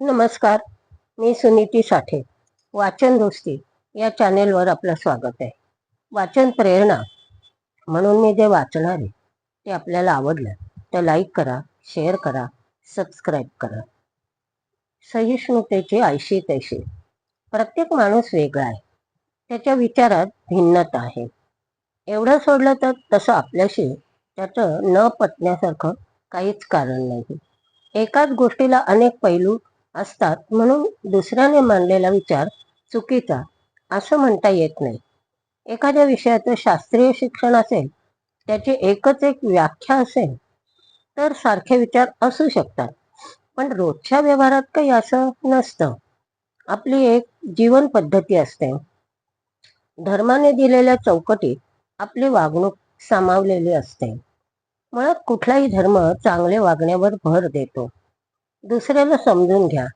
नमस्कार मी सुनीती साठे वाचन दोस्ती या चॅनेलवर आपलं स्वागत आहे. वाचन प्रेरणा म्हणून मी जे वाचणार आहे ते आपल्याला आवडलं तर लाईक करा शेअर करा सबस्क्राईब करा. सहिष्णुतेची ऐशी तैशी. प्रत्येक माणूस वेगळा आहे. त्याच्या विचारात भिन्नता आहे. एवढं सोडलं तर तसं आपल्याशी त्याचं न पटण्यासारखं काहीच कारण नाही. एकाच गोष्टीला अनेक पैलू असतात म्हणून दुसऱ्याने मानलेला विचार चुकीचा असं म्हणता येत नाही. एखाद्या विषयाचं शास्त्रीय शिक्षण असेल त्याची एकच एक व्याख्या असेल तर सारखे विचार असू शकतात. पण रोजच्या व्यवहारात काही असं नसतं. आपली एक जीवन पद्धती असते. धर्माने दिलेल्या चौकटीत आपली वागणूक सामावलेली असते. मुळात कुठलाही धर्म चांगले वागण्यावर भर देतो. दुसऱ्याला समजून घ्या.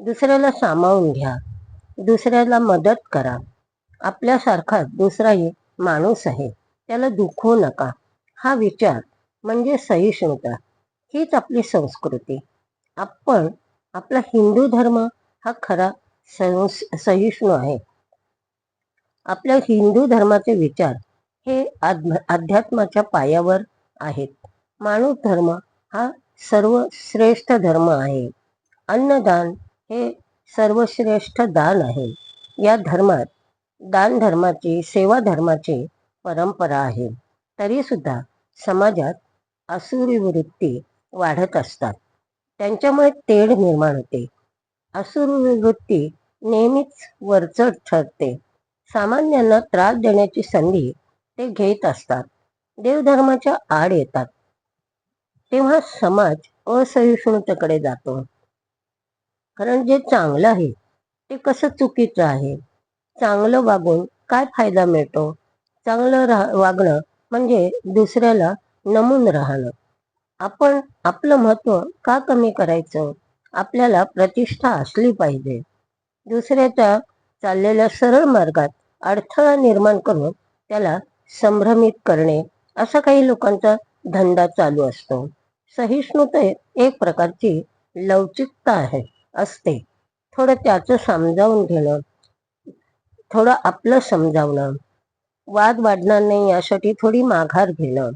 दुसऱ्याला सामावून घ्या. दुसऱ्याला मदत करा. आपल्यासारखाच दुसराही माणूस आहे. त्याला दुखवू नका. हा विचार म्हणजे सहिष्णुता. हीच आपली संस्कृती. आपण आपला हिंदू धर्म हा खरा सहिष्णू आहे. आपल्या हिंदू धर्माचे विचार हे अध्यात्माच्या पायावर आहेत. माणूस धर्म हा सर्वश्रेष्ठ धर्म आहे. अन्नदान हे सर्वश्रेष्ठ दान आहे. या धर्मात दान धर्माची सेवा धर्माची परंपरा आहे. तरी सुद्धा समाजात असुरी वृत्ती वाढत असतात. त्यांच्यामुळे तेढ निर्माण होते. असुरी वृत्ती नेहमीच वरचढ ठरते. सामान्यांना त्रास देण्याची संधी ते घेत असतात. देवधर्माच्या आड येतात. तेव्हा समाज असहिष्णुतेकडे जातो. कारण जे चांगलं आहे ते कसं चुकीचं आहे? चांगलं वागून काय फायदा मिळतो? चांगलं राह वागणं म्हणजे दुसऱ्याला नमून राहणं. आपण आपलं महत्त्व का कमी करायचं? आपल्याला प्रतिष्ठा असली पाहिजे. दुसऱ्याच्या चाललेल्या सरळ मार्गात अडथळा निर्माण करून त्याला संभ्रमित करणे असा काही लोकांचा धंदा चालू असतो. सहिष्णुता एक प्रकारची लवचिकता आहे असते. थोडं त्याचं समजावून घेणं थोडं आपलं समजावणं वाद वाढणार नाही यासाठी थोडी माघार घेणं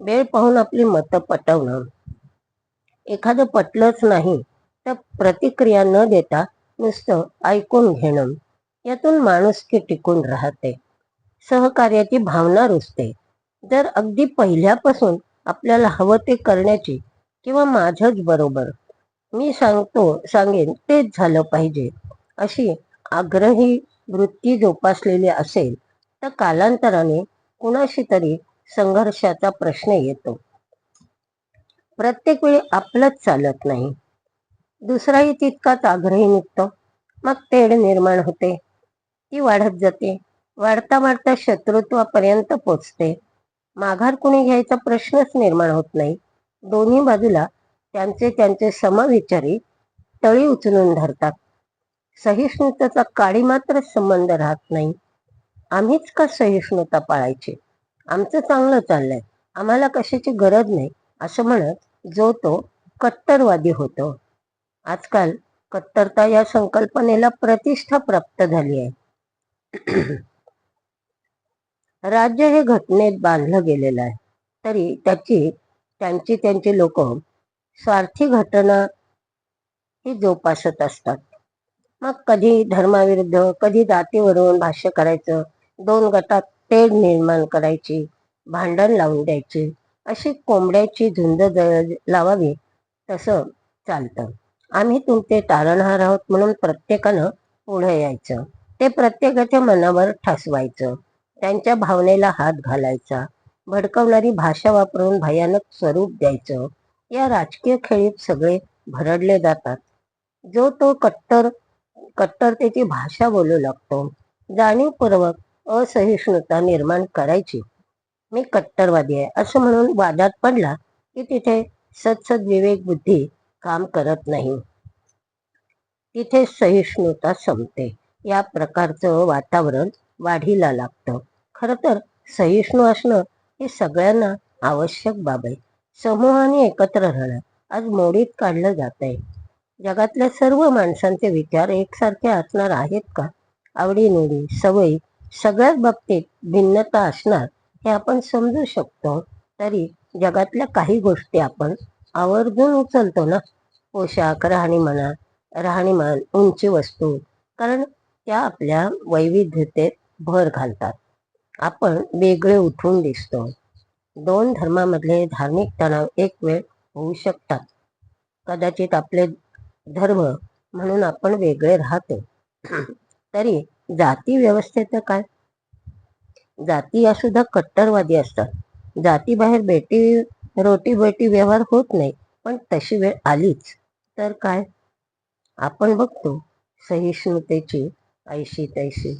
वेळ पाहून आपली मतं पटवणं. एखादं पटलंच नाही तर प्रतिक्रिया न देता नुसतं ऐकून घेणं. यातून माणुसकी टिकून राहते. सहकार्याची भावना रुजते. जर अगदी पहिल्यापासून आपल्याला हवं ते करण्याची किंवा माझंच बरोबर. मी सांगतो सांगेन तेच झालं पाहिजे. अशी आग्रही वृत्ती जोपासलेली असेल तर कालांतराने कुणाशी तरी संघर्षाचा प्रश्न येतो. प्रत्येक वेळी आपलंच चालत नाही. दुसराही तितकाच आग्रही निघतो. मग तेढ निर्माण होते. ती वाढत जाते. वाढता वाढता शत्रुत्वापर्यंत पोचते. माघार कुणी घ्यायचा प्रश्नच निर्माण होत नाही. दोन्ही बाजूला त्यांचे त्यांचे समविचारी तळी उचलून धरतात. सहिष्णुतेचा काळी मात्र संबंध राहत नाही. आम्हीच का सहिष्णुता पाळायची? आमचं चांगलं चाललंय. आम्हाला कशाची गरज नाही असं म्हणत जो तो कट्टरवादी होतो. आजकाल कट्टरता या संकल्पनेला प्रतिष्ठा प्राप्त झाली आहे. राज्य हे घटनेत बांधलं गेलेलं आहे. तरी त्याची त्यांची त्यांची लोक स्वार्थी घटना ही जोपासत असतात. मग कधी धर्माविरुद्ध कधी जातीवरून भाष्य करायचं दोन गटात तेढ निर्माण करायची भांडण लावून द्यायची अशी कोंबड्याची झुंज लावावी तसं चालतं. आम्ही तुमचे तारणहार आहोत म्हणून प्रत्येकानं पुढे यायचं. ते प्रत्येकाच्या मनावर ठसवायचं. त्यांच्या भावनेला हात घालायचा. भडकवणारी भाषा वापरून भयानक स्वरूप द्यायचं. या राजकीय खेळीत सगळे भरडले जातात. जो तो कट्टर कट्टरतेची भाषा बोलू लागतो. जाणीवपूर्वक असहिष्णुता निर्माण करायची. मी कट्टरवादी आहे. असं म्हणून वादात पडला की तिथे सतसद विवेक बुद्धी काम करत नाही. तिथे सहिष्णुता संपते. या प्रकारचं वातावरण वाढीला लागतं. खर तर सहिष्णू असणं हे सगळ्यांना आवश्यक बाब आहे. समूहाने एकत्र राहणं आज मोडीत काढलं जात आहे. जगातल्या सर्व माणसांचे विचार एकसारखे असणार आहेत का? आवडीनिवडी सवयी सगळ्याच बाबतीत भिन्नता असणार हे आपण समजू शकतो. तरी जगातल्या काही गोष्टी आपण आवर्जून उचलतो ना? पोशाख राहणीमाना राहणीमान उंची वस्तू. कारण त्या आपल्या वैविध्यतेत भर घालतात. आपण वेगळे उठून दिसतो. दोन धर्मामधले धार्मिक तणाव एक वेळ होऊ शकतात. कदाचित आपले धर्म म्हणून आपण वेगळे राहतो. तरी जाती व्यवस्थेचं काय? जाती या सुद्धा कट्टरवादी असतात. जातीबाहेर बेटी रोटी बेटी व्यवहार होत नाही पण तशी वेळ आलीच. तर काय? आपण बघतो सहिष्णुतेची ऐशी तैशी.